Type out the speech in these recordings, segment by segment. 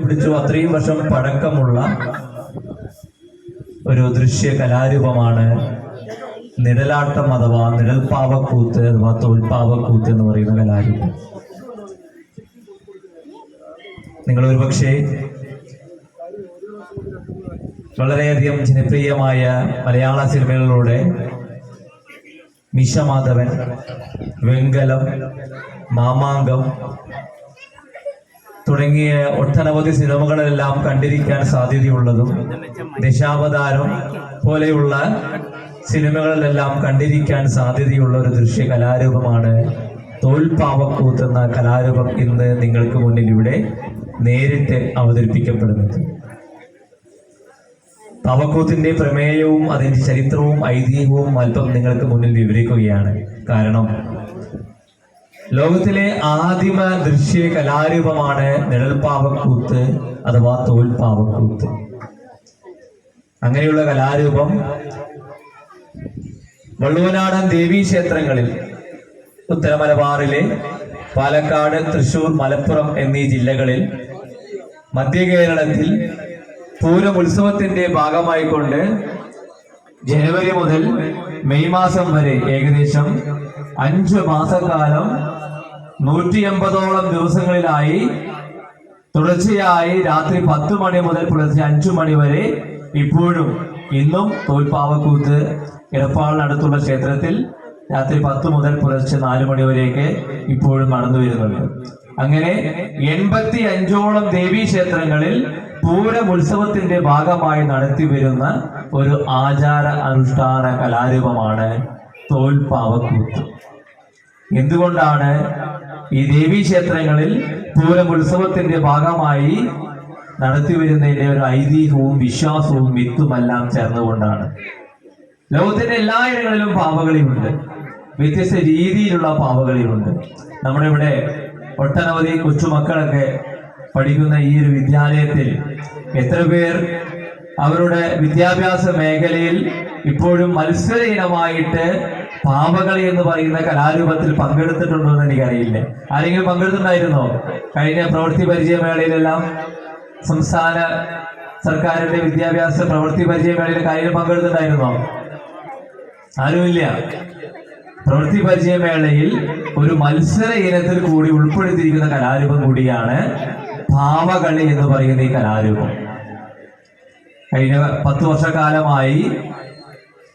പിടിച്ചു. അത്രയും വർഷം പഴക്കമുള്ള ഒരു ദൃശ്യ കലാരൂപമാണ് നിഴലാട്ടം അഥവാ നിഴൽപ്പാവക്കൂത്ത് അഥവാ തോൽപ്പാവക്കൂത്ത് എന്ന് പറയുന്ന കലാരൂപം. നിങ്ങൾ ഒരുപക്ഷെ വളരെയധികം ജനപ്രിയമായ മലയാള സിനിമകളിലൂടെ മിശമാധവൻ വെങ്കലം മാമാങ്കം തുടങ്ങിയ ഒട്ടനവധി സിനിമകളെല്ലാം കണ്ടിരിക്കാൻ സാധ്യതയുള്ളതും ദശാവതാരം പോലെയുള്ള സിനിമകളിലെല്ലാം കണ്ടിരിക്കാൻ സാധ്യതയുള്ള ഒരു ദൃശ്യ കലാരൂപമാണ് തോൽപ്പാവക്കൂത്ത് എന്ന കലാരൂപം ഇന്ന് നിങ്ങൾക്ക് മുന്നിൽ ഇവിടെ നേരിട്ട് അവതരിപ്പിക്കപ്പെടുന്നത്. പാവക്കൂത്തിന്റെ പ്രമേയവും അതിന്റെ ചരിത്രവും ഐതിഹ്യവും അല്പം നിങ്ങൾക്ക് മുന്നിൽ വിവരിക്കുകയാണ്. കാരണം ലോകത്തിലെ ആദിമ ദൃശ്യ കലാരൂപമാണ് നിഴൽപ്പാവക്കൂത്ത് അഥവാ തോൽപ്പാവക്കൂത്ത്. അങ്ങനെയുള്ള കലാരൂപം വള്ളുവനാടൻ ദേവീ ക്ഷേത്രങ്ങളിൽ ഉത്തരമലബാറിലെ പാലക്കാട് തൃശൂർ മലപ്പുറം എന്നീ ജില്ലകളിൽ മധ്യ കേരളത്തിൽ പൂരം ഉത്സവത്തിന്റെ ഭാഗമായിക്കൊണ്ട് ജനുവരി മുതൽ മെയ് മാസം വരെ ഏകദേശം അഞ്ച് മാസക്കാലം നൂറ്റി എൺപതോളം ദിവസങ്ങളിലായി തുടർച്ചയായി രാത്രി പത്ത് മണി മുതൽ പുലർച്ചെ അഞ്ചു മണി വരെ ഇപ്പോഴും ഇന്നും തോൽപ്പാവക്കൂത്ത് ഇടപ്പാളിനടുത്തുള്ള ക്ഷേത്രത്തിൽ രാത്രി പത്ത് മുതൽ പുലർച്ചെ നാല് മണി വരെയൊക്കെ ഇപ്പോഴും നടന്നു വരുന്നുണ്ട്. അങ്ങനെ എൺപത്തി അഞ്ചോളം ദേവീ ക്ഷേത്രങ്ങളിൽ പൂരം ഉത്സവത്തിന്റെ ഭാഗമായി നടത്തി വരുന്ന ഒരു ആചാര അനുഷ്ഠാന കലാരൂപമാണ് തോൽപ്പാവക്കൂത്ത്. എന്തുകൊണ്ടാണ് ഈ ദേവീ ക്ഷേത്രങ്ങളിൽ പൂരം ഉത്സവത്തിന്റെ ഭാഗമായി നടത്തി വരുന്നതിന്റെ ഒരു ഐതിഹ്യവും വിശ്വാസവും മിത്തുമെല്ലാം ചേർന്നുകൊണ്ടാണ്. ലോകത്തിന്റെ എല്ലായിടങ്ങളിലും പാവകളിയുണ്ട്. വ്യത്യസ്ത രീതിയിലുള്ള പാവകളിയുണ്ട്. നമ്മുടെ ഇവിടെ ഒട്ടനവധി കൊച്ചുമക്കളൊക്കെ പഠിക്കുന്ന ഈ ഒരു വിദ്യാലയത്തിൽ എത്ര പേർ അവരുടെ വിദ്യാഭ്യാസ മേഖലയിൽ ഇപ്പോഴും മത്സര ഇനമായിട്ട് പാവകളി എന്ന് പറയുന്ന കലാരൂപത്തിൽ പങ്കെടുത്തിട്ടുണ്ടോ എന്ന് എനിക്കറിയില്ല. ആരെങ്കിലും പങ്കെടുത്തിട്ടുണ്ടായിരുന്നോ? കഴിഞ്ഞ പ്രവൃത്തി പരിചയമേളയിലെല്ലാം സംസ്ഥാന സർക്കാരിന്റെ വിദ്യാഭ്യാസ പ്രവൃത്തി പരിചയമേളയിൽ കാര്യങ്ങൾ പങ്കെടുത്തിട്ടുണ്ടായിരുന്നോ? ആരുമില്ല. പ്രവൃത്തി പരിചയമേളയിൽ ഒരു മത്സര ഇനത്തിൽ കൂടി ഉൾപ്പെടുത്തിയിരിക്കുന്ന കലാരൂപം കൂടിയാണ് ഭാവകളി എന്ന് പറയുന്ന ഈ കലാരൂപം. കഴിഞ്ഞ പത്ത് വർഷക്കാലമായി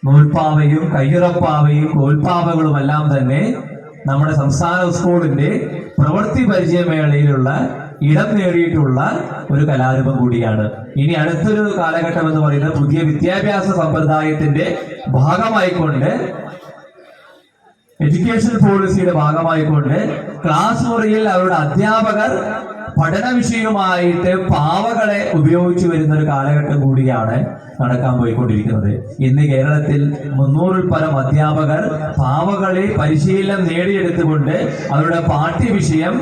നൂൽപ്പാവയും കയ്യുറപ്പാവയും കോൽപ്പാവകളുമെല്ലാം തന്നെ നമ്മുടെ സംസ്ഥാന സ്കൂളിന്റെ പ്രവൃത്തി പരിചയമേളയിലുള്ള ഇടം നേടിയിട്ടുള്ള ഒരു കലാരൂപം കൂടിയാണ്. ഇനി അടുത്തൊരു കാലഘട്ടം എന്ന് പറയുന്നത് പുതിയ വിദ്യാഭ്യാസ സമ്പ്രദായത്തിന്റെ ഭാഗമായിക്കൊണ്ട് എഡ്യൂക്കേഷൻ പോളിസിയുടെ ഭാഗമായിക്കൊണ്ട് ക്ലാസ് മുറിയിൽ അവരുടെ അധ്യാപകർ പഠന വിഷയമായിട്ട് പാവകളെ ഉപയോഗിച്ചു വരുന്ന ഒരു കാലഘട്ടം കൂടിയാണ് നടക്കാൻ പോയിക്കൊണ്ടിരിക്കുന്നത്. ഇന്ന് കേരളത്തിൽ മുന്നൂറിൽ പരം അധ്യാപകർ പാവകളിൽ പരിശീലനം നേടിയെടുത്തുകൊണ്ട് അവരുടെ പാഠ്യവിഷയം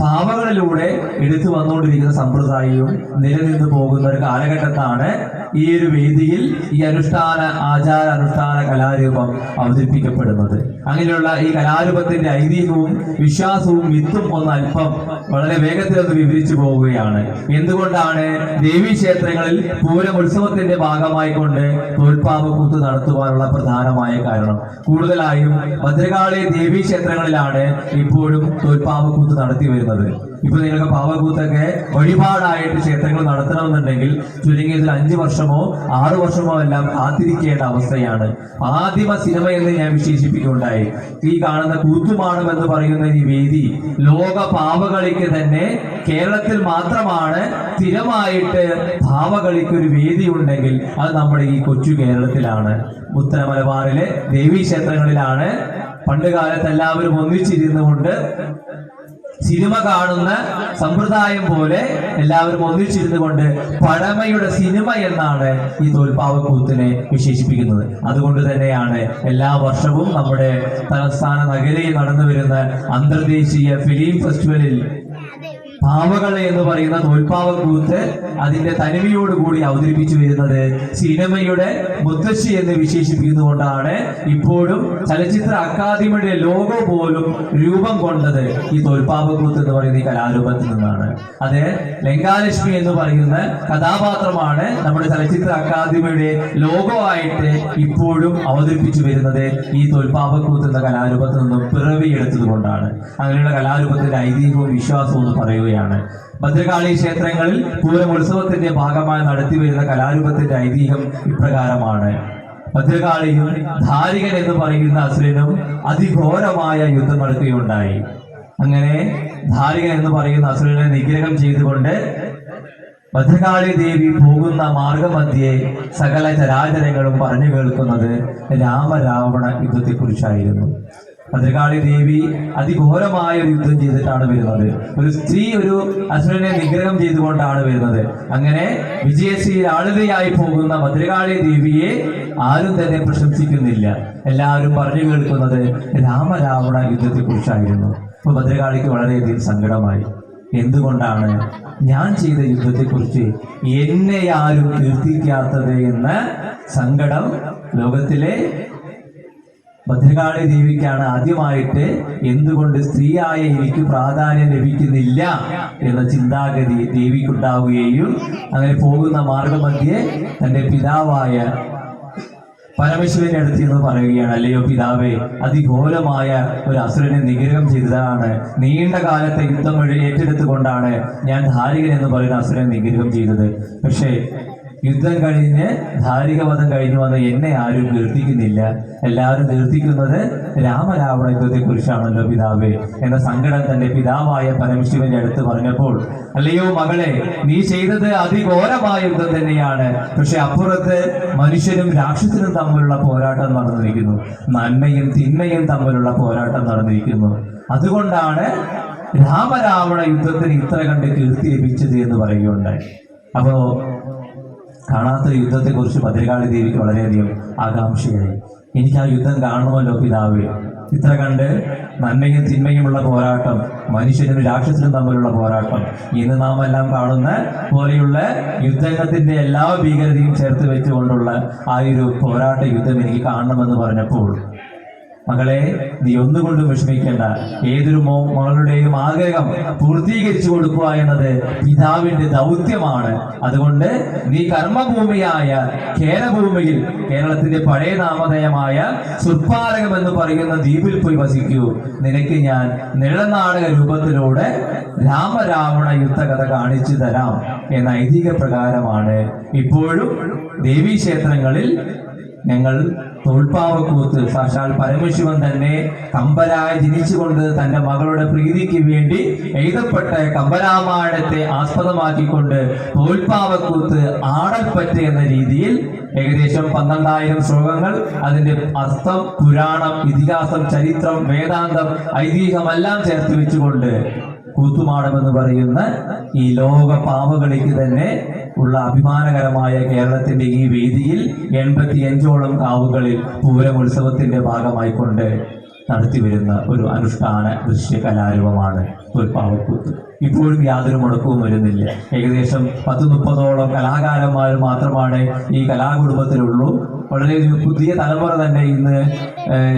പാവകളിലൂടെ എടുത്തു വന്നുകൊണ്ടിരിക്കുന്ന സമ്പ്രദായവും നിലനിന്ന് പോകുന്ന ഒരു കാലഘട്ടത്താണ് ഈ ഒരു വേദിയിൽ ഈ അനുഷ്ഠാന ആചാര അനുഷ്ഠാന കലാരൂപം അവതരിപ്പിക്കപ്പെടുന്നത്. അങ്ങനെയുള്ള ഈ കലാരൂപത്തിന്റെ ഐതിഹ്യവും വിശ്വാസവും മിത്തും ഒന്ന് അല്പം വളരെ വേഗത്തിൽ ഒന്ന് വിവരിച്ചു പോവുകയാണ്. എന്തുകൊണ്ടാണ് ദേവീ ക്ഷേത്രങ്ങളിൽ പൂരം ഉത്സവത്തിന്റെ ഭാഗമായിക്കൊണ്ട് തോൽപ്പാവക്കൂത്ത് നടത്തുവാനുള്ള പ്രധാനമായ കാരണം? കൂടുതലായും ഭദ്രകാളി ദേവീ ക്ഷേത്രങ്ങളിലാണ് ഇപ്പോഴും തോൽപ്പാവക്കൂത്ത് നടത്തി വരുന്നത്. ഇപ്പൊ നിങ്ങൾക്ക് പാവകൂത്തൊക്കെ വഴിപാടായിട്ട് ക്ഷേത്രങ്ങൾ നടത്തണമെന്നുണ്ടെങ്കിൽ ചുരുങ്ങിയത് അഞ്ചു വർഷമോ ആറു വർഷമോ എല്ലാം കാത്തിരിക്കേണ്ട അവസ്ഥയാണ്. ആദിമ സിനിമ എന്ന് ഞാൻ വിശേഷിപ്പിക്കുകയുണ്ടായി. ഈ കാണുന്ന കൂത്തുമാണം എന്ന് പറയുന്ന ഈ വേദി ലോക പാവകളിക്ക് തന്നെ കേരളത്തിൽ മാത്രമാണ് സ്ഥിരമായിട്ട് പാവകളിക്ക് ഒരു വേദി ഉണ്ടെങ്കിൽ അത് നമ്മുടെ ഈ കൊച്ചു കേരളത്തിലാണ്. ഉത്തര മലബാറിലെ ക്ഷേത്രങ്ങളിലാണ് പണ്ട് കാലത്ത് എല്ലാവരും സിനിമ കാണുന്ന സമ്പ്രദായം പോലെ എല്ലാവരും ഒന്നിച്ചിരുന്നു കൊണ്ട് പഴമയുടെ സിനിമ എന്നാണ് ഈ തോൽപ്പാവക്കൂത്തിനെ വിശേഷിപ്പിക്കുന്നത്. അതുകൊണ്ട് തന്നെയാണ് എല്ലാ വർഷവും നമ്മുടെ തലസ്ഥാന നഗരയിൽ നടന്നു വരുന്ന അന്തർദേശീയ ഫിലിം ഫെസ്റ്റിവലിൽ പാവകളെ എന്ന് പറയുന്ന തോൽപ്പാവക്കൂത്ത് അതിന്റെ തനിമയോടുകൂടി അവതരിപ്പിച്ചു വരുന്നത് സിനിമയുടെ മുത്തശ്ശി എന്ന് വിശേഷിപ്പിക്കുന്നതുകൊണ്ടാണ് ഇപ്പോഴും ചലച്ചിത്ര അക്കാദമിയുടെ ലോഗോ പോലും രൂപം കൊണ്ടത് ഈ തോൽപ്പാവക്കൂത്ത് എന്ന് പറയുന്ന ഈ കലാരൂപത്തിൽ നിന്നാണ്. അത് ലങ്കാലക്ഷ്മി എന്ന് പറയുന്ന കഥാപാത്രമാണ് നമ്മുടെ ചലച്ചിത്ര അക്കാദമിയുടെ ലോഗോ ആയിട്ട് ഇപ്പോഴും അവതരിപ്പിച്ചു വരുന്നത് ഈ തോൽപ്പാവക്കൂത്ത് എന്ന കലാരൂപത്തിൽ നിന്നും പിറവിയെടുത്തത് കൊണ്ടാണ് അങ്ങനെയുള്ള കലാരൂപത്തിന്റെ ഐതിഹ്യവും വിശ്വാസവും എന്ന് പറയുകയാണ് ഭദ്രകാളി ക്ഷേത്രങ്ങളിൽ പൂരം ഉത്സവത്തിന്റെ ഭാഗമായി നടത്തി വരുന്ന കലാരൂപത്തിന്റെ ഐതിഹ്യം ഇപ്രകാരമാണ്. ഭദ്രകാളിയും ധാരികൻ എന്ന് പറയുന്ന അസുരനും അതിഘോരമായ യുദ്ധം നടക്കുകയുണ്ടായി അങ്ങനെ ധാരികൻ എന്ന് പറയുന്ന അസുരനെ നിഗ്രഹം ചെയ്തുകൊണ്ട് ഭദ്രകാളി ദേവി പോകുന്ന മാർഗമധ്യേ സകല ചരാചരങ്ങളും പറഞ്ഞു കേൾക്കുന്നത് രാമരാവണ യുദ്ധത്തെക്കുറിച്ചായിരുന്നു. ഭദ്രകാളി ദേവി അതിഘോരമായ ഒരു യുദ്ധം ചെയ്തിട്ടാണ് വരുന്നത്. ഒരു സ്ത്രീ ഒരു അസുരനെ നിഗ്രഹം ചെയ്തുകൊണ്ടാണ് വരുന്നത്. അങ്ങനെ വിജയശ്രീ ആളുകയായി പോകുന്ന ഭദ്രകാളി ദേവിയെ ആരും തന്നെ പ്രശംസിക്കുന്നില്ല. എല്ലാവരും പറഞ്ഞു കേൾക്കുന്നത് രാമരാവണ യുദ്ധത്തെ കുറിച്ചായിരുന്നു അപ്പൊ ഭദ്രകാളിക്ക് വളരെയധികം സങ്കടമായി. എന്തുകൊണ്ടാണ് ഞാൻ ചെയ്ത യുദ്ധത്തെക്കുറിച്ച് എന്നെ ആരും കീർത്തിക്കാത്തത് എന്ന സങ്കടം ലോകത്തിലെ ഭദ്രകാളി ദേവിക്കാണ് ആദ്യമായിട്ട് എന്തുകൊണ്ട് സ്ത്രീയായ എനിക്ക് പ്രാധാന്യം ലഭിക്കുന്നില്ല എന്ന ചിന്താഗതി ദേവിക്കുണ്ടാവുകയും അങ്ങനെ പോകുന്ന മാർഗമധ്യേ തന്റെ പിതാവായ പരമശിവന്റെ അടുത്ത് എന്ന് പറയുകയാണ് അല്ലയോ പിതാവേ അതിഘോരമായ ഒരു അസുരനെ നിഗ്രഹം ചെയ്തതാണ്. നീണ്ട കാലത്തെ യുദ്ധം ഏറ്റെടുത്തുകൊണ്ടാണ് ഞാൻ ധാരികൻ എന്ന് പറയുന്ന അസുരനെ നിഗ്രഹം ചെയ്തത്. പക്ഷേ യുദ്ധം കഴിഞ്ഞ് ധാരികവധം കഴിഞ്ഞു വന്ന് എന്നെ ആരും കീർത്തിക്കുന്നില്ല എല്ലാവരും കീർത്തിക്കുന്നത് രാമരാവണ യുദ്ധത്തെ കുറിച്ചാണല്ലോ പിതാവേ എന്ന സങ്കടം തന്റെ പിതാവായ പരമശിവന്റെ അടുത്ത് പറഞ്ഞപ്പോൾ അല്ലയോ മകളെ നീ ചെയ്തത് അതിഘോരമായ യുദ്ധം തന്നെയാണ്. പക്ഷെ അപ്പുറത്ത് മനുഷ്യനും രാക്ഷസനും തമ്മിലുള്ള പോരാട്ടം നടന്നിരിക്കുന്നു. നന്മയും തിന്മയും തമ്മിലുള്ള പോരാട്ടം നടന്നിരിക്കുന്നു. അതുകൊണ്ടാണ് രാമരാവണ യുദ്ധത്തിന് ഇത്ര കണ്ട് കീർത്തി ലഭിച്ചത് എന്ന് പറയുകയുണ്ടായി. അപ്പോ കാണാത്ത യുദ്ധത്തെക്കുറിച്ച് ഭദ്രകാളി ദേവിക്ക് വളരെയധികം ആകാംക്ഷയായി. എനിക്ക് ആ യുദ്ധം കാണണമല്ലോ പിതാവേ. ഇത്ര കണ്ട് നന്മയും തിന്മയുമുള്ള പോരാട്ടം മനുഷ്യനും രാക്ഷസനും തമ്മിലുള്ള പോരാട്ടം ഇന്ന് നാം എല്ലാം കാണുന്ന പോലെയുള്ള യുദ്ധത്തിന്റെ എല്ലാ ഭീകരതയും ചേർത്ത് വെച്ചുകൊണ്ടുള്ള ആ ഒരു പോരാട്ട യുദ്ധം എനിക്ക് കാണണമെന്ന് പറഞ്ഞപ്പോൾ മകളെ നീ ഒന്നുകൊണ്ടും വിഷമിക്കേണ്ട. ഏതൊരു മകളുടെയും ആഗ്രഹം പൂർത്തീകരിച്ചു കൊടുക്കുക എന്നത് പിതാവിന്റെ ദൗത്യമാണ്. അതുകൊണ്ട് നീ കർമ്മഭൂമിയായ കേരഭൂമിയിൽ കേരളത്തിന്റെ പഴയ നാമധേയമായ സുർപ്പാലകം എന്ന് പറയുന്ന ദ്വീപിൽ പോയി വസിക്കൂ. നിനക്ക് ഞാൻ നിഴനാടക രൂപത്തിലൂടെ രാമരാവണ യുദ്ധകഥ കാണിച്ചു തരാം എന്ന ഐതിഹ്യ പ്രകാരമാണ് ഇപ്പോഴും ദേവീക്ഷേത്രങ്ങളിൽ ഞങ്ങൾ തൊഴിൽപ്പാവക്കൂത്ത് സാക്ഷാൽ പരമശിവൻ തന്നെ കമ്പലായി ജനിച്ചുകൊണ്ട് തന്റെ മകളുടെ പ്രീതിക്ക് വേണ്ടി എഴുതപ്പെട്ട കമ്പരാമായണത്തെ ആസ്പദമാക്കിക്കൊണ്ട് തോൽപ്പാവക്കൂത്ത് ആടൽപ്പറ്റ എന്ന രീതിയിൽ ഏകദേശം പന്ത്രണ്ടായിരം ശ്ലോകങ്ങൾ അതിന്റെ അർത്ഥം പുരാണം ഇതിഹാസം ചരിത്രം വേദാന്തം ഐതിഹ്യമെല്ലാം ചേർത്ത് വെച്ചുകൊണ്ട് കൂത്തുമാടം എന്ന് പറയുന്ന ഈ ലോക പാവകളിക്ക് തന്നെ ഉള്ള അഭിമാനകരമായ കേരളത്തിന്റെ ഈ വേദിയിൽ എൺപത്തി അഞ്ചോളം കാവുകളിൽ പൂരം ഉത്സവത്തിന്റെ ഭാഗമായിക്കൊണ്ട് നടത്തിവരുന്ന ഒരു അനുഷ്ഠാന ദൃശ്യ കലാരൂപമാണ് തോൽപ്പാവക്കൂത്ത് ഇപ്പോഴും യാതൊരു മുടക്കവും വരുന്നില്ല. ഏകദേശം പത്ത് മുപ്പതോളം കലാകാരന്മാർ മാത്രമാണ് ഈ കലാകുടുംബത്തിലുള്ളൂ. വളരെ പുതിയ തലമുറ തന്നെ ഇന്ന്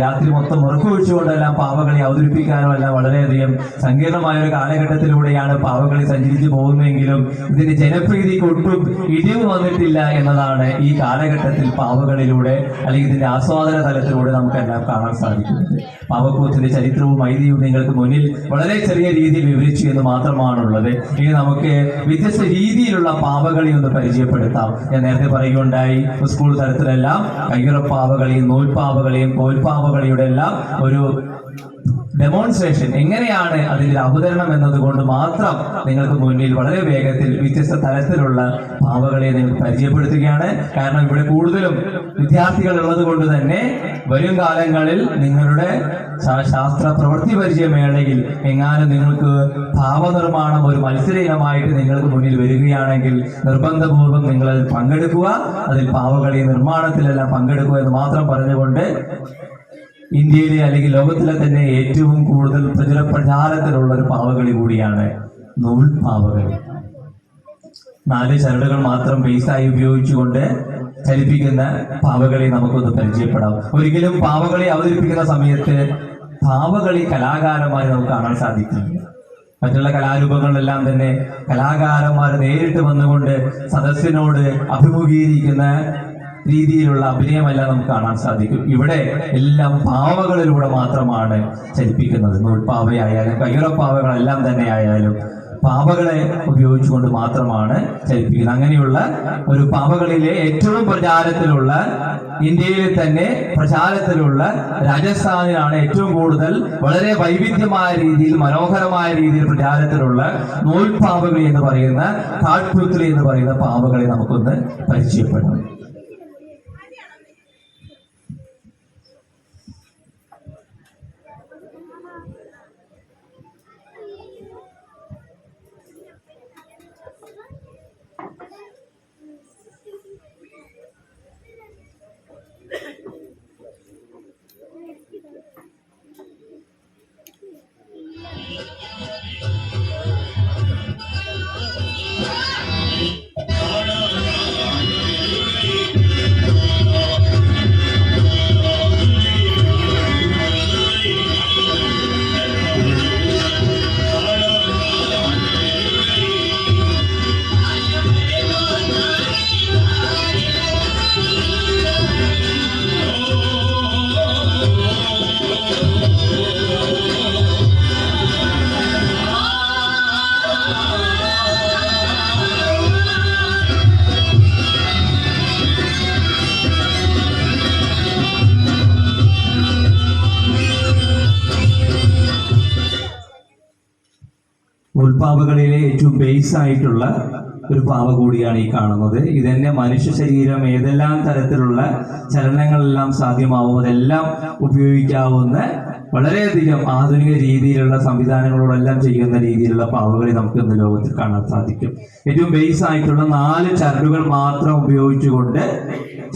രാത്രി മൊത്തം ഉറക്കുവെച്ചുകൊണ്ടെല്ലാം പാവകളി അവതരിപ്പിക്കാനും എല്ലാം വളരെയധികം സങ്കീർണമായ ഒരു കാലഘട്ടത്തിലൂടെയാണ് പാവകളി സഞ്ചരിച്ചു പോകുന്നതെങ്കിലും ഇതിന് ജനപ്രീതിക്ക് ഒട്ടും ഇടിവ് വന്നിട്ടില്ല എന്നതാണ് ഈ കാലഘട്ടത്തിൽ പാവകളിലൂടെ അല്ലെങ്കിൽ ഇതിന്റെ ആസ്വാദന തലത്തിലൂടെ നമുക്കെല്ലാം കാണാൻ സാധിക്കുന്നത്. പാവക്കൂത്തിന്റെ ചരിത്രവും ഐതിഹ്യവും നിങ്ങൾക്ക് മുന്നിൽ വളരെ ചെറിയ രീതിയിൽ വിവരിച്ചു എന്ന് മാത്രമാണുള്ളത്. ഇനി നമുക്ക് വ്യത്യസ്ത രീതിയിലുള്ള പാവകളി ഒന്ന് പരിചയപ്പെടുത്താം. ഞാൻ നേരത്തെ പറയുകയുണ്ടായി സ്കൂൾ തലത്തിലെല്ലാം കയ്യുറപ്പാവകളിയും നൂൽപ്പാവകളെയും കോൽപ്പാവകളെയുടെ എല്ലാം ഒരു ഡെമോൺസ്ട്രേഷൻ എങ്ങനെയാണ് അതിന്റെ അവതരണം എന്നതുകൊണ്ട് മാത്രം നിങ്ങൾക്ക് മുന്നിൽ വളരെ വേഗത്തിൽ വ്യത്യസ്ത തലത്തിലുള്ള പാവകളെ നിങ്ങൾ പരിചയപ്പെടുത്തുകയാണ്. കാരണം ഇവിടെ കൂടുതലും വിദ്യാർത്ഥികൾ ഉള്ളത് കൊണ്ട് തന്നെ വരും കാലങ്ങളിൽ നിങ്ങളുടെ ശാസ്ത്ര പ്രവൃത്തി പരിചയമേളയിൽ എങ്ങാനും നിങ്ങൾക്ക് ഭാവനിർമ്മാണം ഒരു മത്സര ഇനമായിട്ട് നിങ്ങൾക്ക് മുന്നിൽ വരികയാണെങ്കിൽ നിർബന്ധപൂർവം നിങ്ങൾ പങ്കെടുക്കുക. അതിൽ പാവകളി നിർമ്മാണത്തിലെല്ലാം പങ്കെടുക്കുക എന്ന് മാത്രം പറഞ്ഞുകൊണ്ട് ഇന്ത്യയിലെ അല്ലെങ്കിൽ ലോകത്തിലെ തന്നെ ഏറ്റവും കൂടുതൽ പ്രചുര പ്രചാരത്തിലുള്ള ഒരു പാവകളി കൂടിയാണ് നൂൽ പാവകളി. നാല് ചരടുകൾ മാത്രം ബേസായി ഉപയോഗിച്ചുകൊണ്ട് ചലിപ്പിക്കുന്ന പാവകളി നമുക്കൊന്ന് പരിചയപ്പെടാം. ഒരിക്കലും പാവകളി അവതരിപ്പിക്കുന്ന സമയത്ത് പാവകളി കലാകാരന്മാരെ നമുക്ക് കാണാൻ സാധിക്കും മറ്റുള്ള കലാരൂപങ്ങളെല്ലാം തന്നെ കലാകാരന്മാർ നേരിട്ട് വന്നുകൊണ്ട് സദസ്സിനോട് അഭിമുഖീകരിക്കുന്ന രീതിയിലുള്ള അഭിനയമല്ല നമുക്ക് കാണാൻ സാധിക്കും. ഇവിടെ എല്ലാം പാവകളിലൂടെ മാത്രമാണ് ചലിപ്പിക്കുന്നത്. നൂൽപ്പാവയായാലും കയ്യുറപ്പാവകളെല്ലാം തന്നെ ആയാലും പാവകളെ ഉപയോഗിച്ചുകൊണ്ട് മാത്രമാണ് ചലിപ്പിക്കുന്നത്. അങ്ങനെയുള്ള ഒരു പാവകളിലെ ഏറ്റവും പ്രചാരത്തിലുള്ള ഇന്ത്യയിലെ തന്നെ പ്രചാരത്തിലുള്ള രാജസ്ഥാനിലാണ് ഏറ്റവും കൂടുതൽ വളരെ വൈവിധ്യമായ രീതിയിൽ മനോഹരമായ രീതിയിൽ പ്രചാരത്തിലുള്ള നൂൽപ്പാവകളി എന്ന് പറയുന്ന കാട്ട്പുത്ലി എന്ന് പറയുന്ന പാവകളെ നമുക്കൊന്ന് പരിചയപ്പെടാം ഏറ്റവും ആയിട്ടുള്ള ഒരു പാവ കൂടിയാണ് ഈ കാണുന്നത്. ഇതന്നെ മനുഷ്യ ശരീരം ഏതെല്ലാം തരത്തിലുള്ള ചലനങ്ങളെല്ലാം സാധ്യമാവും അതെല്ലാം ഉപയോഗിക്കാവുന്ന വളരെയധികം ആധുനിക രീതിയിലുള്ള സംവിധാനങ്ങളോടെല്ലാം ചെയ്യുന്ന രീതിയിലുള്ള പാവകളെ നമുക്ക് ഇന്ന് ലോകത്തിൽ കാണാൻ സാധിക്കും. ഏറ്റവും ബേസ് ആയിട്ടുള്ള നാല് ചരടുകൾ മാത്രം ഉപയോഗിച്ചുകൊണ്ട്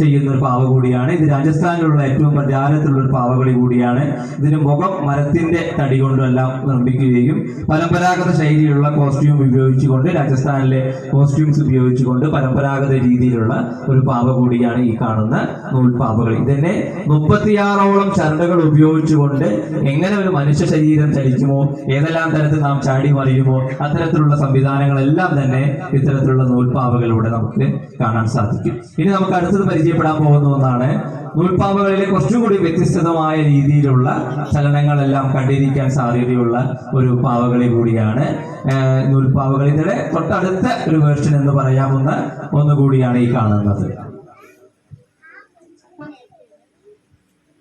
ചെയ്യുന്ന ഒരു പാവ കൂടിയാണ്. ഇത് രാജസ്ഥാനിലുള്ള ഏറ്റവും പ്രചാരത്തിലുള്ള ഒരു പാവകളി കൂടിയാണ്. ഇതിന് മുഖം മരത്തിന്റെ തടി കൊണ്ടെല്ലാം നിർമ്മിക്കുകയും പരമ്പരാഗത ശൈലിയിലുള്ള കോസ്റ്റ്യൂം ഉപയോഗിച്ചുകൊണ്ട് രാജസ്ഥാനിലെ കോസ്റ്റ്യൂംസ് ഉപയോഗിച്ചുകൊണ്ട് പരമ്പരാഗത രീതിയിലുള്ള ഒരു പാവ കൂടിയാണ് ഈ കാണുന്ന നൂൽ നൂൽപ്പാവകൾ ഇതിനെ മുപ്പത്തിയാറോളം ചരടുകൾ ഉപയോഗിച്ചുകൊണ്ട് എങ്ങനെ ഒരു മനുഷ്യ ശരീരം ചലിക്കുമോ ഏതെല്ലാം തരത്തിൽ നാം ചാടി മറിയുമോ അത്തരത്തിലുള്ള സംവിധാനങ്ങളെല്ലാം തന്നെ ഇത്തരത്തിലുള്ള നൂൽപാവകളിലൂടെ നമുക്ക് കാണാൻ സാധിക്കും. ഇനി നമുക്ക് അടുത്തത് പരിചയപ്പെടാൻ പോകുന്ന ഒന്നാണ്. നൂൽപ്പാമ്പുകളിലെ കുറച്ചുകൂടി വ്യത്യസ്തമായ രീതിയിലുള്ള ചലനങ്ങളെല്ലാം കണ്ടിരിക്കാൻ സാധ്യതയുള്ള ഒരു പാവകളി കൂടിയാണ്. നൂൽപ്പാവകളിയുടെ തൊട്ടടുത്ത ഒരു വേർഷൻ എന്ന് പറയാവുന്ന ഒന്നുകൂടിയാണ് ഈ കാണുന്നത്.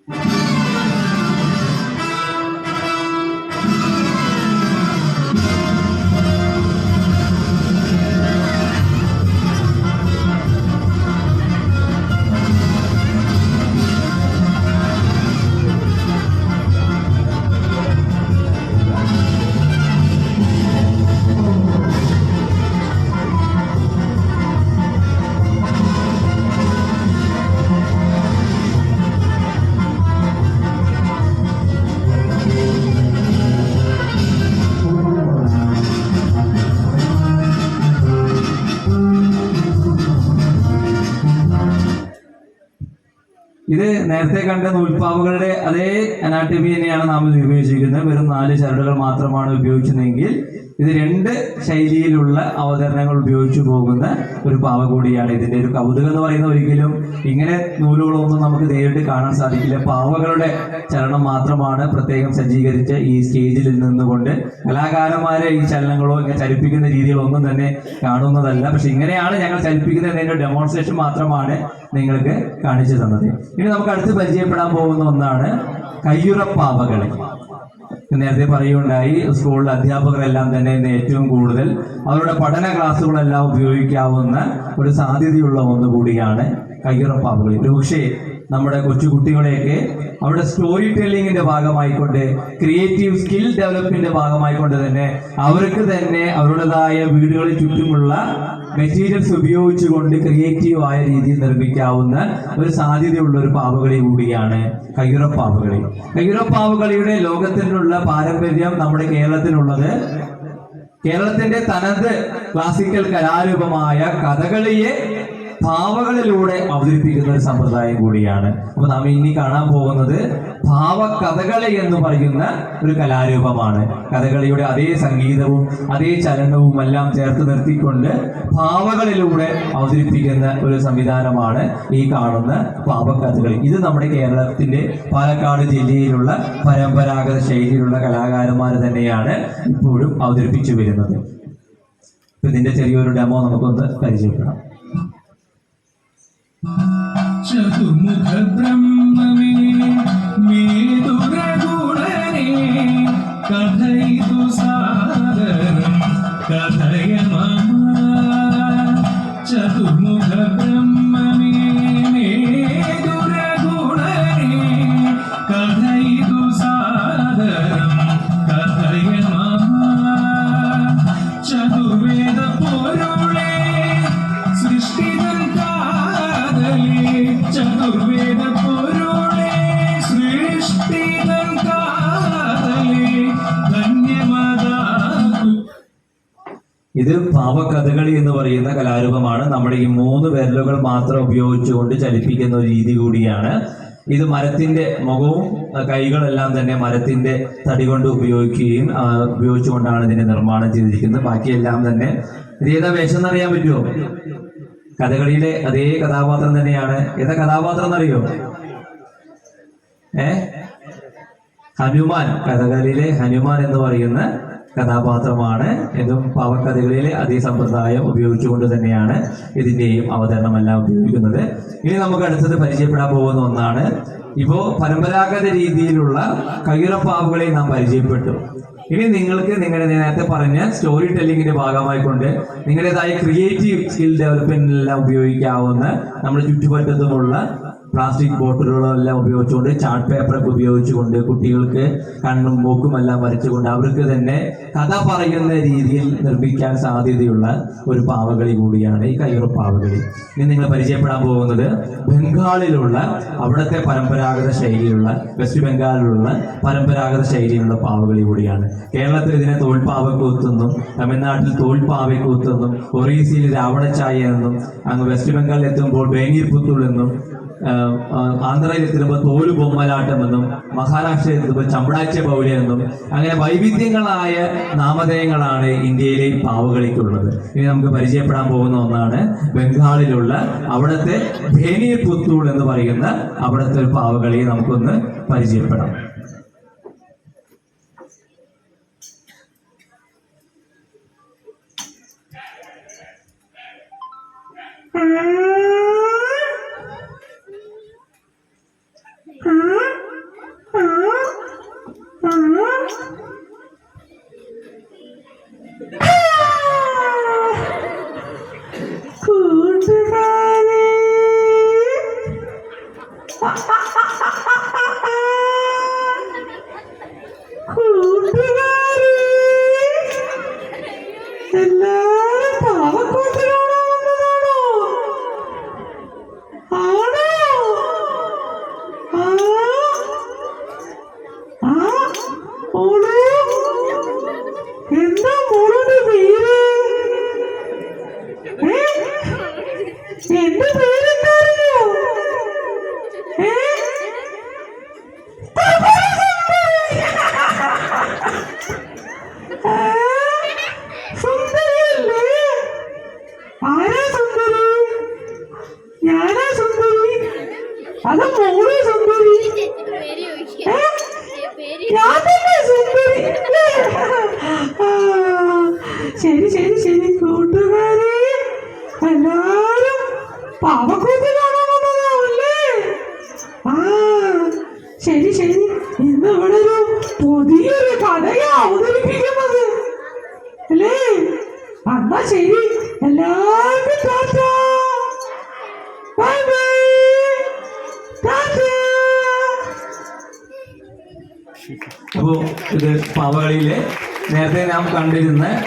ഇത് നേരത്തെ കണ്ട നൂൽപ്പാവുകളുടെ അതേ അനാട്ടമി തന്നെയാണ് നാം ഉപയോഗിച്ചിരിക്കുന്നത്. വെറും നാല് ചരടുകൾ മാത്രമാണ് ഉപയോഗിച്ചതെങ്കിൽ ഇത് രണ്ട് ശൈലിയിലുള്ള അവതരണങ്ങൾ ഉപയോഗിച്ചു പോകുന്ന ഒരു പാവ കൂടിയാണ്. ഇതിന്റെ ഒരു കൗതുകം എന്ന് പറയുന്ന ഒരിക്കലും ഇങ്ങനെ നൂലുകളൊന്നും നമുക്ക് നേരിട്ട് കാണാൻ സാധിക്കില്ല. പാവകളുടെ ചലനം മാത്രമാണ് പ്രത്യേകം സജ്ജീകരിച്ച ഈ സ്റ്റേജിൽ നിന്നുകൊണ്ട് കലാകാരന്മാരെ ഈ ചലനങ്ങളോ ഇങ്ങനെ ചലിപ്പിക്കുന്ന രീതികളൊന്നും തന്നെ കാണുന്നതല്ല. പക്ഷെ ഇങ്ങനെയാണ് ഞങ്ങൾ ചലിപ്പിക്കുന്നത് എന്നതിന്റെ ഡെമോൺസ്ട്രേഷൻ മാത്രമാണ് നിങ്ങൾക്ക് കാണിച്ചു തന്നത്. ഇനി നമുക്ക് അടുത്ത് പരിചയപ്പെടാൻ പോകുന്ന ഒന്നാണ് കയ്യുറപ്പാവകളി. നേരത്തെ പറയുകയുണ്ടായി. സ്കൂളിലെ അധ്യാപകരെല്ലാം തന്നെ ഇന്ന് ഏറ്റവും കൂടുതൽ അവരുടെ പഠന ക്ലാസ്സുകളെല്ലാം ഉപയോഗിക്കാവുന്ന ഒരു സാധ്യതയുള്ള ഒന്നുകൂടിയാണ് കയ്യുറപ്പാവുകളി. പക്ഷേ നമ്മുടെ കൊച്ചുകുട്ടികളെയൊക്കെ അവരുടെ സ്റ്റോറി ടെല്ലിങ്ങിന്റെ ഭാഗമായിക്കൊണ്ട് ക്രിയേറ്റീവ് സ്കിൽ ഡെവലപ്മെന്റിന്റെ ഭാഗമായിക്കൊണ്ട് തന്നെ അവർക്ക് തന്നെ അവരുടേതായ വീടുകളിൽ ചുറ്റുമുള്ള മെറ്റീരിയൽസ് ഉപയോഗിച്ചുകൊണ്ട് ക്രിയേറ്റീവ് ആയ രീതിയിൽ നിർമ്മിക്കാവുന്ന ഒരു സാധ്യതയുള്ള ഒരു പാവകളി കൂടിയാണ് കയ്യുറപ്പാവുകളി. കയ്യുറപ്പാവുകളിയുടെ ലോകത്തിനുള്ള പാരമ്പര്യം നമ്മുടെ കേരളത്തിനുള്ളത് കേരളത്തിന്റെ തനത് ക്ലാസിക്കൽ കലാരൂപമായ കഥകളിയെ ഭാവകളിലൂടെ അവതരിപ്പിക്കുന്ന ഒരു സമ്പ്രദായം കൂടിയാണ്. അപ്പൊ നാം ഇനി കാണാൻ പോകുന്നത് ഭാവകഥകളി എന്ന് പറയുന്ന ഒരു കലാരൂപമാണ്. കഥകളിയുടെ അതേ സംഗീതവും അതേ ചലനവും എല്ലാം ചേർത്ത് നിർത്തിക്കൊണ്ട് ഭാവകളിലൂടെ അവതരിപ്പിക്കുന്ന ഒരു സംവിധാനമാണ് ഈ കാണുന്ന ഭാവകഥകളി ഇത് നമ്മുടെ കേരളത്തിന്റെ പാലക്കാട് ജില്ലയിലുള്ള പരമ്പരാഗത ശൈലിയിലുള്ള കലാകാരന്മാർ തന്നെയാണ് ഇപ്പോഴും അവതരിപ്പിച്ചു വരുന്നത്. ഇതിന്റെ ചെറിയൊരു ഡെമോ നമുക്കൊന്ന് പരിചയപ്പെടാം. చతుర్ముఖ బ్రహ్మమే మేదు రఘుడనే కథైదు సా ഇത് പാവകഥകളി എന്ന് പറയുന്ന കലാരൂപമാണ്. നമ്മുടെ ഈ മൂന്ന് വിരലുകൾ മാത്രം ഉപയോഗിച്ചുകൊണ്ട് ചലിപ്പിക്കുന്ന ഒരു രീതി കൂടിയാണ്. ഇത് മരത്തിന്റെ മുഖവും കൈകളെല്ലാം തന്നെ മരത്തിന്റെ തടി കൊണ്ട് ഉപയോഗിക്കുകയും ഉപയോഗിച്ചുകൊണ്ടാണ് ഇതിന്റെ നിർമ്മാണം ചെയ്തിരിക്കുന്നത്. ബാക്കിയെല്ലാം തന്നെ ഇത് ഏതാ വേഷം എന്നറിയാൻ പറ്റുമോ? കഥകളിയിലെ അതേ കഥാപാത്രം തന്നെയാണ്. ഏതാ കഥാപാത്രം എന്നറിയോ ഏ? ഹനുമാൻ. കഥകളിയിലെ ഹനുമാൻ എന്ന് പറയുന്ന കഥാപാത്രമാണ് എന്നും പാവക്കഥകളിലെ അതേ സമ്പ്രദായം ഉപയോഗിച്ചുകൊണ്ട് തന്നെയാണ് ഇതിന്റെയും അവതരണമെല്ലാം ഉപയോഗിക്കുന്നത്. ഇനി നമുക്ക് അടുത്തത് പരിചയപ്പെടാൻ പോകുന്ന ഒന്നാണ്. ഇപ്പോ പരമ്പരാഗത രീതിയിലുള്ള കയ്യുറപ്പാവുകളെ നാം പരിചയപ്പെട്ടു. ഇനി നിങ്ങൾക്ക് നിങ്ങളുടെ നേരത്തെ പറഞ്ഞ സ്റ്റോറി ടെല്ലിങ്ങിന്റെ ഭാഗമായിക്കൊണ്ട് നിങ്ങളുടേതായ ക്രിയേറ്റീവ് സ്കിൽ ഡെവലപ്മെന്റിനെല്ലാം ഉപയോഗിക്കാവുന്ന നമ്മുടെ ചുറ്റുപറ്റത്തുമുള്ള പ്ലാസ്റ്റിക് ബോട്ടിലുകളോ എല്ലാം ഉപയോഗിച്ചുകൊണ്ട് ചാർട്ട് പേപ്പറൊക്കെ ഉപയോഗിച്ചുകൊണ്ട് കുട്ടികൾക്ക് കണ്ണും മൂക്കും എല്ലാം വരച്ചുകൊണ്ട് അവർക്ക് തന്നെ കഥ പറയുന്ന രീതിയിൽ നിർമ്മിക്കാൻ സാധ്യതയുള്ള ഒരു പാവകളി കൂടിയാണ് ഈ കയ്യുറ പാവകളി. ഇനി നിങ്ങൾ പരിചയപ്പെടാൻ പോകുന്നത് ബംഗാളിലുള്ള അവിടുത്തെ പരമ്പരാഗത ശൈലിയുള്ള വെസ്റ്റ് ബംഗാളിലുള്ള പരമ്പരാഗത ശൈലിയുള്ള പാവകളി കൂടിയാണ്. കേരളത്തിൽ ഇതിനെ തോൽപ്പാവക്കൂത്തെന്നും തമിഴ്നാട്ടിൽ തോൽപ്പാവക്കൂത്തെന്നും ഒറീസയിൽ രാവണച്ചായ എന്നും അങ്ങ് വെസ്റ്റ് ബംഗാളിൽ എത്തുമ്പോൾ ബേനീർ ആന്ധ്രയിൽ എത്തുമ്പോൾ തോൽ ബൊമ്മലാട്ടം എന്നും മഹാരാഷ്ട്രയിൽ എത്തുമ്പോൾ ചമ്പടാച്ച ബൗല എന്നും അങ്ങനെ വൈവിധ്യങ്ങളായ നാമധേയങ്ങളാണ് ഇന്ത്യയിലെ പാവകളിക്കുള്ളത്. ഇനി നമുക്ക് പരിചയപ്പെടാൻ പോകുന്ന ഒന്നാണ് ബംഗാളിലുള്ള അവിടുത്തെ ഭേനീർ പുത്തൂൾ എന്ന് പറയുന്ന അവിടുത്തെ ഒരു പാവകളിയെ നമുക്കൊന്ന് പരിചയപ്പെടാം. കൂട്ടുകാരേ Hello. ശരി ശരി. ഇന്ന് ഇവിടെ ഒരു പുതിയൊരു കഥയാ അവതരിപ്പിക്കുന്നത്. അല്ലേ? എന്നാ ശരി. എല്ലാവർക്കും ടാറ്റാ. Bye bye. ടാറ്റാ. അപ്പോ ഇത് പാവകളിയിലെ നേരത്തെ നാം കണ്ടിരുന്ന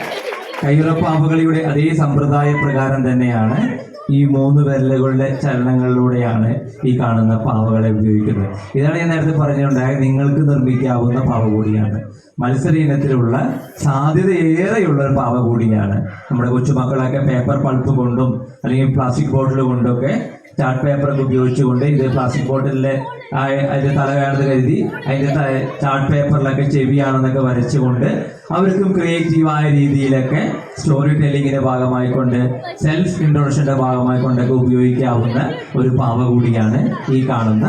കൈറ പാവകളിയുടെ അതേ സമ്പ്രദായ പ്രകാരം തന്നെയാണ്. ഈ മൂന്ന് വിരലുകളുടെ ചലനങ്ങളിലൂടെയാണ് ഈ കാണുന്ന പാവകളെ ഉപയോഗിക്കുന്നത്. ഇതാണ് ഞാൻ നേരത്തെ പറഞ്ഞിട്ടുണ്ടായത് നിങ്ങൾക്ക് നിർമ്മിക്കാവുന്ന പാവ കൂടിയാണ് മത്സര ഇനത്തിലുള്ള സാധ്യതയേറെയുള്ള ഒരു പാവ കൂടിയാണ് നമ്മുടെ കൊച്ചുമക്കളൊക്കെ പേപ്പർ പൾപ്പ് കൊണ്ടും അല്ലെങ്കിൽ പ്ലാസ്റ്റിക് ബോട്ടിൽ കൊണ്ടൊക്കെ ചാർട്ട് പേപ്പറൊക്കെ ഉപയോഗിച്ചുകൊണ്ട് ഇത് പ്ലാസ്റ്റിക് ബോട്ടിലിലെ ആ അതിന്റെ തലകാണെന്ന് കരുതി അതിന്റെ ത- ചാർട്ട് പേപ്പറിലൊക്കെ ചെവിയാണെന്നൊക്കെ വരച്ചുകൊണ്ട് അവർക്കും ക്രിയേറ്റീവായ രീതിയിലൊക്കെ സ്റ്റോറി ടെല്ലിങ്ങിന്റെ ഭാഗമായിക്കൊണ്ട് സെൽഫ് ഇൻട്രൊഡക്ഷന്റെ ഭാഗമായിക്കൊണ്ടൊക്കെ ഉപയോഗിക്കാവുന്ന ഒരു പാവ കൂടിയാണ് ഈ കാണുന്ന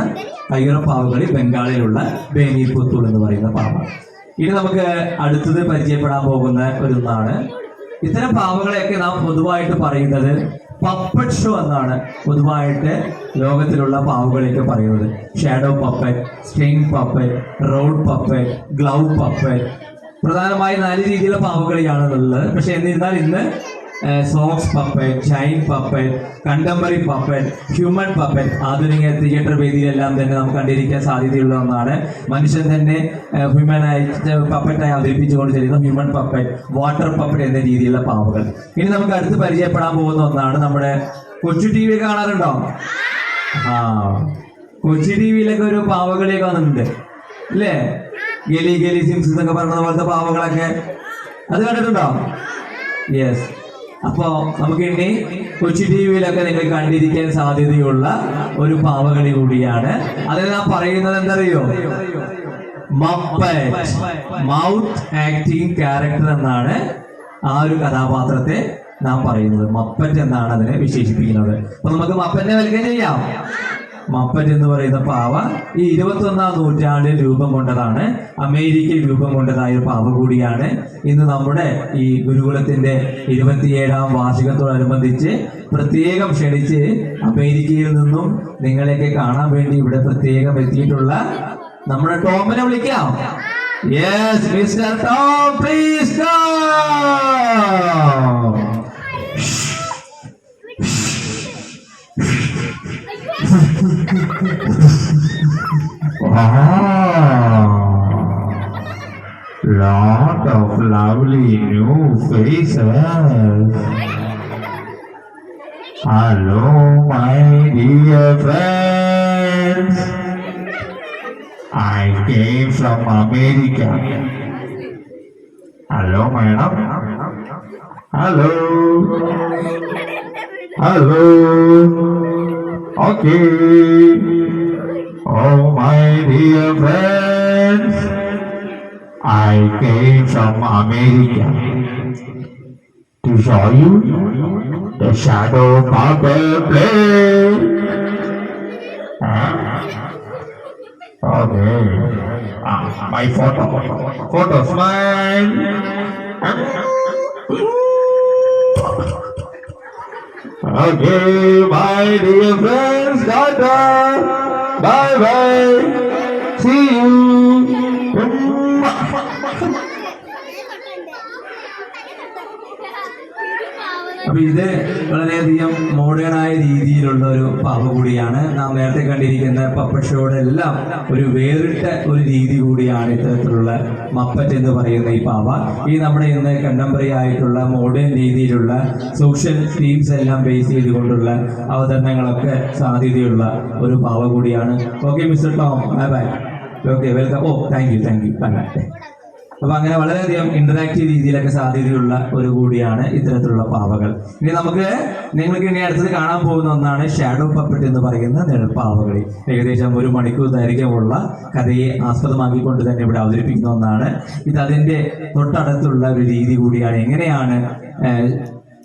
അയ്യറപ്പാവകളി ബംഗാളിലുള്ള ബേനി പുത്തൂൾ എന്ന് പറയുന്ന പാവ. ഇനി നമുക്ക് അടുത്തത് പരിചയപ്പെടാൻ പോകുന്ന ഒരു ഒന്നാണ് ഇത്തരം പാവകളെയൊക്കെ നാം പൊതുവായിട്ട് പറയുന്നത് പപ്പറ്റ് ഷോ എന്നാണ് പൊതുവായിട്ട് ലോകത്തിലുള്ള പാവുകളൊക്കെ പറയുന്നത്. Shadow puppet string puppet rod puppet glove puppet പ്രധാനമായി നാല് രീതിയിലുള്ള പാവുകളിയാണുള്ളത് പക്ഷെ എന്നിരുന്നാൽ ഇന്ന് socks puppet child puppet contemporary puppet human puppet ആധുനിക തിയേറ്റർ വേദിയിലെല്ലാം തന്നെ നമുക്ക് കണ്ടിരിക്കാൻ സാധ്യതയുള്ള ഒന്നാണ്. മനുഷ്യൻ തന്നെ ഹ്യൂമൻ ആയിട്ട് പപ്പറ്റായി അവതരിപ്പിച്ചുകൊണ്ട് ചെല്ലുന്ന ഹ്യൂമൻ പപ്പറ്റ് വാട്ടർ പപ്പറ്റ് എന്ന രീതിയിലുള്ള പാവകൾ. ഇനി നമുക്ക് അടുത്ത് പരിചയപ്പെടാൻ പോകുന്ന ഒന്നാണ് നമ്മുടെ കൊച്ചു ടി വി കാണാറുണ്ടോ? ആ. കൊച്ചി ടി വിയിലൊക്കെ ഒരു പാവകളിയൊക്കെ വന്നിട്ടുണ്ട് അല്ലേ? ഗലി ഗലി സിംസ് എന്നൊക്കെ പറയുന്ന പോലത്തെ പാവകളൊക്കെ. അത് കണ്ടിട്ടുണ്ടോ? യെസ് അപ്പോ നമുക്ക് ഇനി കൊച്ചി ടി വിയിലൊക്കെ നിങ്ങൾ കണ്ടിരിക്കാൻ സാധ്യതയുള്ള ഒരു പാവകളി കൂടിയാണ്. അതിൽ ഞാൻ പറയുന്നത് എന്തറിയോ? മപ്പറ്റ് മൗത്ത് ആക്ടിങ് ക്യാരക്ടർ എന്നാണ് ആ ഒരു കഥാപാത്രത്തെ നാം പറയുന്നത്. മപ്പറ്റ് എന്നാണ് അതിനെ വിശേഷിപ്പിക്കുന്നത്. അപ്പൊ നമുക്ക് മപ്പറ്റിനെ വലിക്കാൻ ചെയ്യാം. മപ്പറ്റ് എന്ന് പറയുന്ന പാവ ഈ ഇരുപത്തി ഒന്നാം നൂറ്റാണ്ടിൽ രൂപം കൊണ്ടതാണ്. അമേരിക്കയിൽ രൂപം കൊണ്ടതായ ഒരു പാവ കൂടിയാണ്. ഇന്ന് നമ്മുടെ ഈ ഗുരുകുലത്തിന്റെ ഇരുപത്തിയേഴാം വാർഷികത്തോടനുബന്ധിച്ച് പ്രത്യേകം ക്ഷണിച്ച് അമേരിക്കയിൽ നിന്നും നിങ്ങളെയൊക്കെ കാണാൻ വേണ്ടി ഇവിടെ പ്രത്യേകം എത്തിയിട്ടുള്ള നമ്മുടെ ടോമിനെ വിളിക്കാം. Yes mister Tom please lovely new faces. Hello, my dear friends. I came from America. Hello, madam. Hello. Hello. Okay. Oh, my dear friends. I came from America to show you the shadow puppet play. Okay. Ah, my photo. Photo smile. Okay, my dear friends, Tata. Bye bye. See you. അപ്പൊ ഇത് വളരെയധികം modern ആയ രീതിയിലുള്ള ഒരു പാമ്പ് കൂടിയാണ്. നാം നേരത്തെ കണ്ടിരിക്കുന്ന പപ്പ എല്ലാം ഒരു വേറിട്ട ഒരു രീതി കൂടിയാണ് ഇത്തരത്തിലുള്ള മപ്പറ്റ് എന്ന് പറയുന്ന ഈ പാവ ഈ നമ്മുടെ ഇന്ന് കണ്ടംപററി ആയിട്ടുള്ള മോഡേൺ രീതിയിലുള്ള സോഷ്യൽ തീംസ് എല്ലാം ബേസ് ചെയ്തുകൊണ്ടുള്ള അവതരണങ്ങളൊക്കെ സാധ്യതയുള്ള ഒരു പാവ കൂടിയാണ്. Okay mister Tom bye bye okay welcome oh thank you thank you bye bye അപ്പൊ അങ്ങനെ വളരെയധികം ഇന്ററാക്റ്റീവ് രീതിയിലൊക്കെ സാധ്യതയുള്ള ഒരു കൂടിയാണ് ഇത്തരത്തിലുള്ള പാവകൾ. ഇനി നമുക്ക് നിങ്ങൾക്ക് ഇനി അടുത്തത് കാണാൻ പോകുന്ന ഒന്നാണ് ഷാഡോ പപ്പറ്റ് എന്ന് പറയുന്ന നിഴൽപ്പാവകളി ഏകദേശം ഒരു മണിക്കൂർ ദൈർഘ്യമുള്ള കഥയെ ആസ്പദമാക്കിക്കൊണ്ട് തന്നെ ഇവിടെ അവതരിപ്പിക്കുന്ന ഒന്നാണ്. ഇത് അതിന്റെ തൊട്ടടുത്തുള്ള ഒരു രീതി കൂടിയാണ്. എങ്ങനെയാണ്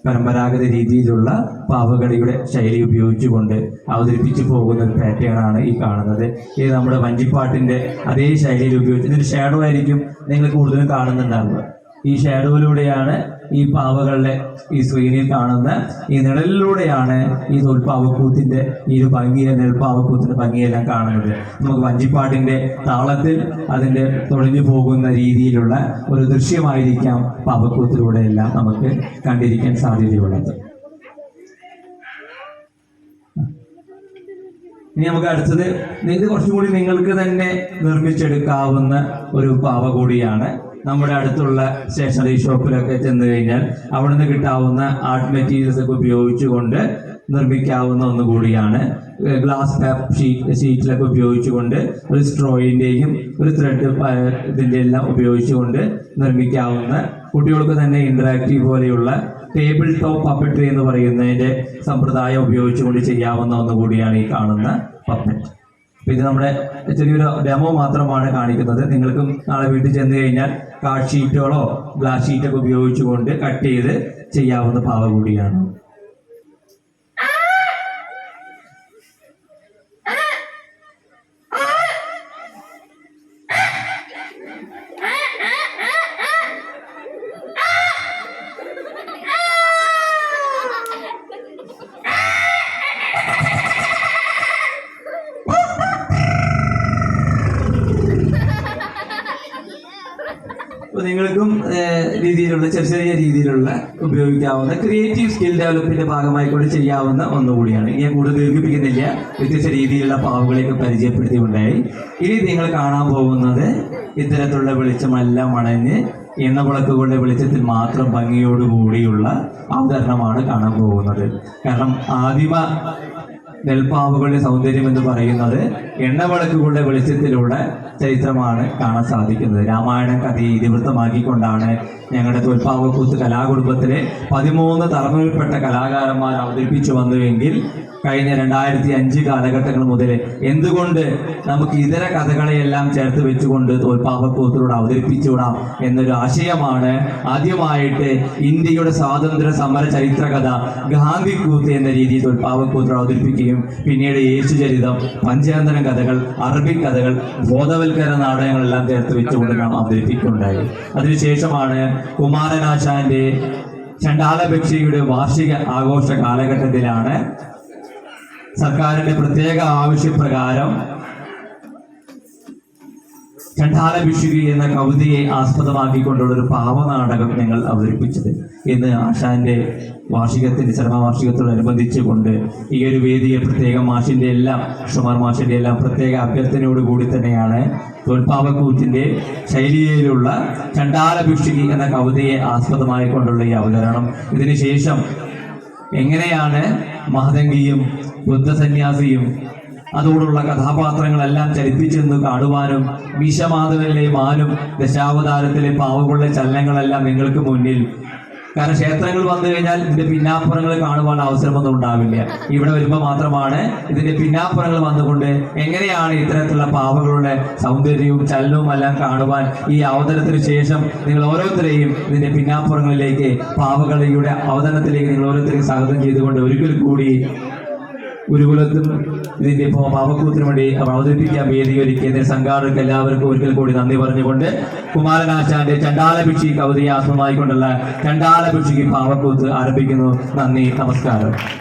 പരമ്പരാഗത രീതിയിലുള്ള പാവകളിയുടെ ശൈലി ഉപയോഗിച്ചുകൊണ്ട് അവതരിപ്പിച്ചു പോകുന്ന ഒരു പാറ്റേൺ ആണ് ഈ കാണുന്നത്. ഇത് നമ്മുടെ വഞ്ചിപ്പാട്ടിന്റെ അതേ ശൈലിയിൽ ഉപയോഗിച്ച് ഇതൊരു ഷാഡോ ആയിരിക്കും നിങ്ങൾ കൂടുതലും കാണുന്നുണ്ടാവുക. ഈ ഷാഡോയിലൂടെയാണ് ഈ പാവകളുടെ ഈ സ്ക്രീനിൽ കാണുന്ന ഈ നിഴലിലൂടെയാണ് ഈ തൊൽപ്പാവക്കൂത്തിന്റെ ഈ ഒരു ഭംഗിയെ നെൽപ്പാവക്കൂത്തിന്റെ ഭംഗിയെല്ലാം കാണുന്നത്. നമുക്ക് വഞ്ചിപ്പാട്ടിന്റെ താളത്തിൽ അതിന്റെ തൊഴിഞ്ഞു പോകുന്ന രീതിയിലുള്ള ഒരു ദൃശ്യമായിരിക്കാം പാവക്കൂത്തിലൂടെ എല്ലാം നമുക്ക് കണ്ടിരിക്കാൻ സാധ്യതയുള്ളത്. ഇനി നമുക്ക് അടുത്തത് ഇത് കുറച്ചും കൂടി നിങ്ങൾക്ക് തന്നെ നിർമ്മിച്ചെടുക്കാവുന്ന ഒരു പാവ കൂടിയാണ് നമ്മുടെ അടുത്തുള്ള സ്റ്റേഷനറി ഷോപ്പിലൊക്കെ ചെന്ന് കഴിഞ്ഞാൽ അവിടുന്ന് കിട്ടാവുന്ന ആർട്ട് മെറ്റീരിയൽസ് ഒക്കെ ഉപയോഗിച്ചുകൊണ്ട് നിർമ്മിക്കാവുന്ന ഒന്നുകൂടിയാണ്. ഗ്ലാസ് ടാപ്പ് ഷീറ്റ് ഷീറ്റിലൊക്കെ ഉപയോഗിച്ചുകൊണ്ട് ഒരു സ്ട്രോയിന്റെയും ഒരു ത്രെഡ് ഇതിന്റെ എല്ലാം ഉപയോഗിച്ചുകൊണ്ട് നിർമ്മിക്കാവുന്ന കുട്ടികൾക്ക് തന്നെ ഇൻട്രാക്റ്റീവ് പോലെയുള്ള ടേബിൾ ടോപ്പ് പപ്പറ്ററി എന്ന് പറയുന്നതിന്റെ സമ്പ്രദായം ഉപയോഗിച്ചുകൊണ്ട് ചെയ്യാവുന്ന ഒന്നുകൂടിയാണ് ഈ കാണുന്ന പപ്പറ്റ് ഇത് നമ്മുടെ ചെറിയൊരു ഡെമോ മാത്രമാണ് കാണിക്കുന്നത്. നിങ്ങൾക്കും നാളെ വീട്ടിൽ ചെന്ന് കഴിഞ്ഞാൽ കാർഡ് ഷീറ്റുകളോ ഗ്ലാസ് ഷീറ്റൊക്കെ ഉപയോഗിച്ചുകൊണ്ട് കട്ട് ചെയ്ത് ചെയ്യാവുന്ന പാവ കൂടിയാണ്. നിങ്ങൾക്കും രീതിയിലുള്ള ചെറിയ ചെറിയ രീതിയിലുള്ള ഉപയോഗിക്കാവുന്ന ക്രിയേറ്റീവ് സ്കിൽ ഡെവലപ്പിന്റെ ഭാഗമായി കൂടി ചെയ്യാവുന്ന ഒന്നുകൂടിയാണ്. ഞാൻ കൂടുതൽ ദീർഘിപ്പിക്കുന്നില്ല. വ്യത്യസ്ത രീതിയിലുള്ള പാവുകളെയൊക്കെ പരിചയപ്പെടുത്തിയുണ്ടായി. ഇനി നിങ്ങൾ കാണാൻ പോകുന്നത് ഇത്തരത്തിലുള്ള വെളിച്ചമെല്ലാം അണഞ്ഞ് എണ്ണവിളക്കുകളുടെ വെളിച്ചത്തിൽ മാത്രം ഭംഗിയോടുകൂടിയുള്ള അവതരണമാണ് കാണാൻ പോകുന്നത്. കാരണം ആദിമ നെൽപ്പാവുകളുടെ സൗന്ദര്യം എന്ന് പറയുന്നത് എണ്ണവിളക്കുകളുടെ വെളിച്ചത്തിലൂടെ ചരിത്രമാണ് കാണാൻ സാധിക്കുന്നത്. രാമായണ കഥയെ ഇതിവൃത്തമാക്കിക്കൊണ്ടാണ് ഞങ്ങളുടെ തോൽപ്പാവക്കൂത്ത് കലാകുടുംബത്തിലെ പതിമൂന്ന് തലമുറയിൽപ്പെട്ട കലാകാരന്മാർ അവതരിപ്പിച്ചു വന്നുവെങ്കിൽ കഴിഞ്ഞ രണ്ടായിരത്തി അഞ്ച് കാലഘട്ടങ്ങൾ മുതൽ എന്തുകൊണ്ട് നമുക്ക് ഇതര കഥകളെയെല്ലാം ചേർത്ത് വെച്ചുകൊണ്ട് തോൽപ്പാവക്കൂത്തിലൂടെ അവതരിപ്പിച്ചുവിടാം എന്നൊരു ആശയമാണ് ആദ്യമായിട്ട് ഇന്ത്യയുടെ സ്വാതന്ത്ര്യ സമര ചരിത്ര കഥ ഗാന്ധി കൂത്ത് എന്ന രീതിയിൽ തോൽപ്പാവക്കൂത്തിലൂടെ അവതരിപ്പിക്കുകയും പിന്നീട് യേശുചരിതം പഞ്ചാന്തരം കഥകൾ അറബി കഥകൾ ബോധവൽക്കരണ നാടകങ്ങളെല്ലാം ചേർത്ത് വെച്ചുകൊണ്ട് നാം അവതരിപ്പിക്കുകയുണ്ടായി. അതിനുശേഷമാണ് കുമാരനാശാന്റെ ചണ്ടാലഭിക്ഷയുടെ വാർഷിക ആഘോഷ കാലഘട്ടത്തിലാണ് സർക്കാരിന്റെ പ്രത്യേക ആവശ്യപ്രകാരം ചണ്ടാല ഭിക്ഷുകി എന്ന കവിതയെ ആസ്പദമാക്കിക്കൊണ്ടുള്ള ഒരു പാവനാടകം ഞങ്ങൾ അവതരിപ്പിച്ചത് ഇന്ന് ആശാന്റെ വാർഷികത്തിന്റെ ചരമവാർഷികത്തോടനുബന്ധിച്ച് കൊണ്ട് ഈ ഒരു വേദിയെ പ്രത്യേകം മാഷിന്റെ എല്ലാം ഷുമാർ മാഷിന്റെ എല്ലാം പ്രത്യേക അഭ്യർത്ഥനയോട് കൂടി തന്നെയാണ് തോൽപ്പാവക്കൂത്തിന്റെ ശൈലിയിലുള്ള ചണ്ടാല ഭിക്ഷുകി എന്ന കവിതയെ ആസ്പദമായി കൊണ്ടുള്ള ഈ അവതരണം. ഇതിനുശേഷം എങ്ങനെയാണ് മഹതംഗിയും ബുദ്ധസന്യാസിയും അതോടുള്ള കഥാപാത്രങ്ങളെല്ലാം ചലിപ്പിച്ചെന്ന് കാണുവാനും വിഷമാധവനിലെ മാനും ദശാവതാരത്തിലെ പാവങ്ങളുടെ ചലനങ്ങളെല്ലാം നിങ്ങൾക്ക് മുന്നിൽ. കാരണം ക്ഷേത്രങ്ങൾ വന്നു കഴിഞ്ഞാൽ ഇതിന്റെ പിന്നാപ്പുറങ്ങൾ കാണുവാനുള്ള അവസരമൊന്നും ഉണ്ടാവില്ല. ഇവിടെ വരുമ്പോൾ മാത്രമാണ് ഇതിന്റെ പിന്നാപ്പുറങ്ങൾ വന്നുകൊണ്ട് എങ്ങനെയാണ് ഇത്തരത്തിലുള്ള പാവകളുടെ സൗന്ദര്യവും ചലനവും എല്ലാം കാണുവാൻ ഈ അവതരണത്തിന് ശേഷം നിങ്ങൾ ഓരോരുത്തരെയും ഇതിന്റെ പിന്നാപ്പുറങ്ങളിലേക്ക് പാവകളിയുടെ അവതരണത്തിലേക്ക് നിങ്ങൾ ഓരോരുത്തരെയും സ്വാഗതം ചെയ്തുകൊണ്ട് ഒരിക്കൽ കൂടി ഗുരുകുലത്തും ഇതിന്റെ ഇപ്പോൾ വേണ്ടി അവതരിപ്പിക്കാൻ വേദി ഒരുക്കിയതിന് സംഘാടകർക്ക് എല്ലാവർക്കും ഒരിക്കൽ കൂടി നന്ദി പറഞ്ഞുകൊണ്ട് കുമാരനാശാന്റെ ചണ്ടാല ഭിക്ഷി കവിതയെ ആസ്പദമായിക്കൊണ്ടുള്ള ചണ്ടാല ഭിക്ഷിക്ക് പാവക്കൂത്ത് ആരംഭിക്കുന്നു. നന്ദി നമസ്കാരം.